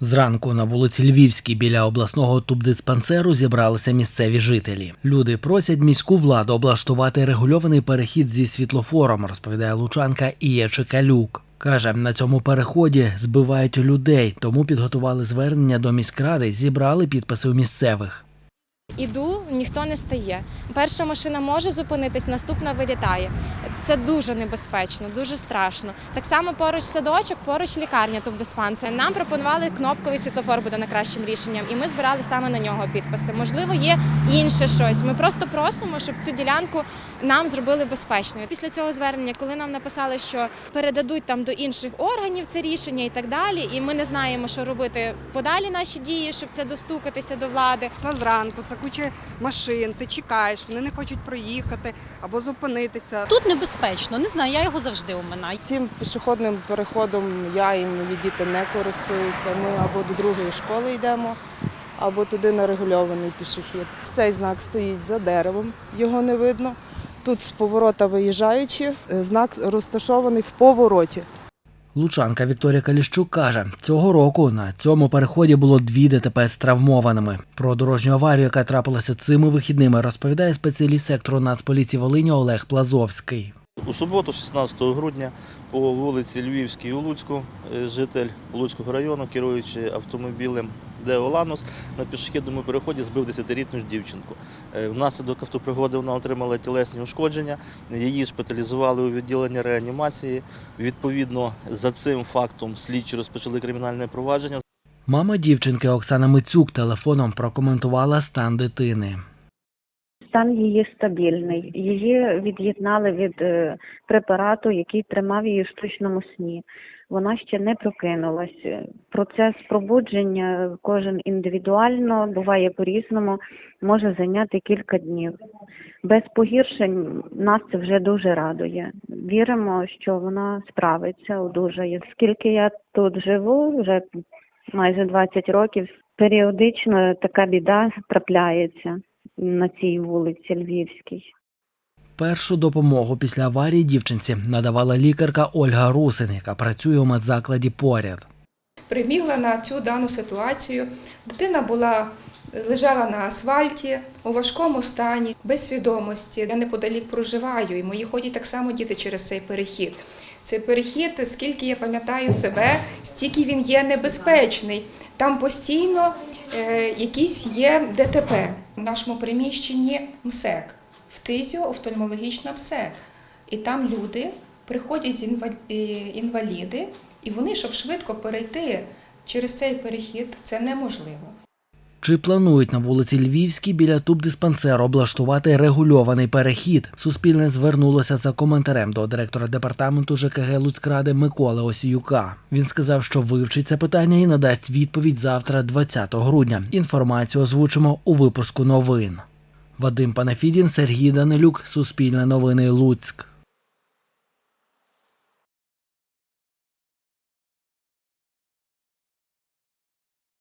Зранку на вулиці Львівській біля обласного тубдиспансеру зібралися місцеві жителі. Люди просять міську владу облаштувати регульований перехід зі світлофором, розповідає лучанка Ія Чекалюк. Каже, на цьому переході збивають людей, тому підготували звернення до міськради, зібрали підписи у місцевих. Іду, ніхто не стає. Перша машина може зупинитись, наступна вилітає. Це дуже небезпечно, дуже страшно. Так само поруч садочок, поруч лікарня, тут диспансер. Нам пропонували кнопковий світлофор буде найкращим рішенням, і ми збирали саме на нього підписи. Можливо, є інше щось. Ми просто просимо, щоб цю ділянку нам зробили безпечною. Після цього звернення, коли нам написали, що передадуть там до інших органів це рішення і так далі, і ми не знаємо, що робити подалі наші дії, щоб це достукатися до влади. Це зранку, це куча машин, ти чекаєш, вони не хочуть проїхати або зупинитися. Тут небезпечно, не знаю, я його завжди оминаю. Цим пішохідним переходом я і мої діти не користуються. Ми або до другої школи йдемо, або туди на регульований пішохід. Цей знак стоїть за деревом, його не видно. Тут з поворота виїжджаючи, е, знак розташований в повороті. Лучанка Вікторія Каліщук каже, цього року на цьому переході було дві ДТП з травмованими. Про дорожню аварію, яка трапилася цими вихідними, розповідає спеціаліст сектору Нацполіції Волині Олег Плазовський. У суботу, 16 грудня, по вулиці Львівській у Луцьку, е, житель Луцького району, керуючи автомобілем Део Оланус на пішохідному переході збив 10-літню дівчинку. Е, Внаслідок автопригоди вона отримала тілесні ушкодження. Її шпиталізували у відділення реанімації. Відповідно, за цим фактом слідчі розпочали кримінальне провадження. Мама дівчинки Оксана Мицюк телефоном прокоментувала стан дитини. Стан її стабільний. Її від'єднали від е, препарату, який тримав її в штучному сні. Вона ще не прокинулась. Процес пробудження кожен індивідуально, буває по-різному, може зайняти кілька днів. Без погіршень нас це вже дуже радує. Віримо, що вона справиться, одужає. Скільки я тут живу, вже майже 20 років, періодично така біда трапляється на цій вулиці Львівській. Першу допомогу після аварії дівчинці надавала лікарка Ольга Русин, яка працює у медзакладі поряд. прибігла на цю дану ситуацію. Дитина була лежала на асфальті у важкому стані, без свідомості. Я неподалік проживаю, і мої ходять так само діти через цей перехід. Цей перехід, скільки я пам'ятаю себе, стільки він є небезпечний. Там постійно е, якісь є ДТП. В нашому приміщенні МСЕК, фтизіо-офтальмологічна МСЕК. І там люди приходять е, інваліди, і вони, щоб швидко перейти через цей перехід, це неможливо. Чи планують на вулиці Львівській біля тубдиспансеру облаштувати регульований перехід? Суспільне звернулося за коментарем до директора департаменту ЖКГ Луцькради Миколи Осіюка. Він сказав, що вивчить це питання і надасть відповідь завтра, 20 грудня. Інформацію озвучимо у випуску новин. Вадим Панафідін, Сергій Данилюк, Суспільне новини Луцьк.